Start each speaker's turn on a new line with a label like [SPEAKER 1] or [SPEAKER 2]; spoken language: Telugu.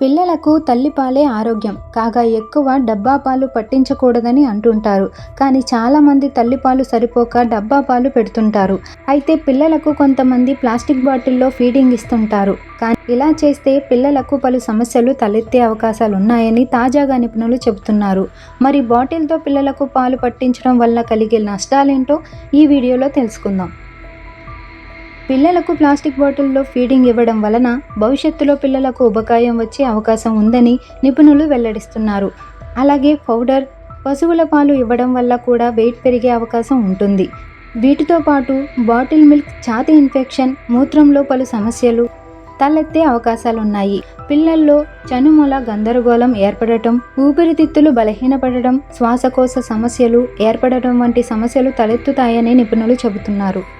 [SPEAKER 1] పిల్లలకు తల్లిపాలే ఆరోగ్యం. కాగా ఎక్కువ డబ్బా పాలు పట్టించకూడదని అంటుంటారు. కానీ చాలామంది తల్లిపాలు సరిపోక డబ్బా పాలు పెడుతుంటారు. అయితే పిల్లలకు కొంతమంది ప్లాస్టిక్ బాటిల్లో ఫీడింగ్ ఇస్తుంటారు. కానీ ఇలా చేస్తే పిల్లలకు పలు సమస్యలు తలెత్తే అవకాశాలు ఉన్నాయని తాజాగా నిపుణులు చెబుతున్నారు. మరి బాటిల్తో పిల్లలకు పాలు పట్టించడం వల్ల కలిగే నష్టాలేంటో ఈ వీడియోలో తెలుసుకుందాం. పిల్లలకు ప్లాస్టిక్ బాటిల్లో ఫీడింగ్ ఇవ్వడం వలన భవిష్యత్తులో పిల్లలకు ఉబకాయం వచ్చే అవకాశం ఉందని నిపుణులు వెల్లడిస్తున్నారు. అలాగే పౌడర్ పశువుల పాలు ఇవ్వడం వల్ల కూడా వెయిట్ పెరిగే అవకాశం ఉంటుంది. వీటితో పాటు బాటిల్ మిల్క్ ఛాతి ఇన్ఫెక్షన్ మూత్రంలో పలు సమస్యలు తలెత్తే అవకాశాలున్నాయి. పిల్లల్లో చనుమల గందరగోళం ఏర్పడటం ఊపిరితిత్తులు బలహీనపడటం శ్వాసకోశ సమస్యలు ఏర్పడటం వంటి సమస్యలు తలెత్తుతాయని నిపుణులు చెబుతున్నారు.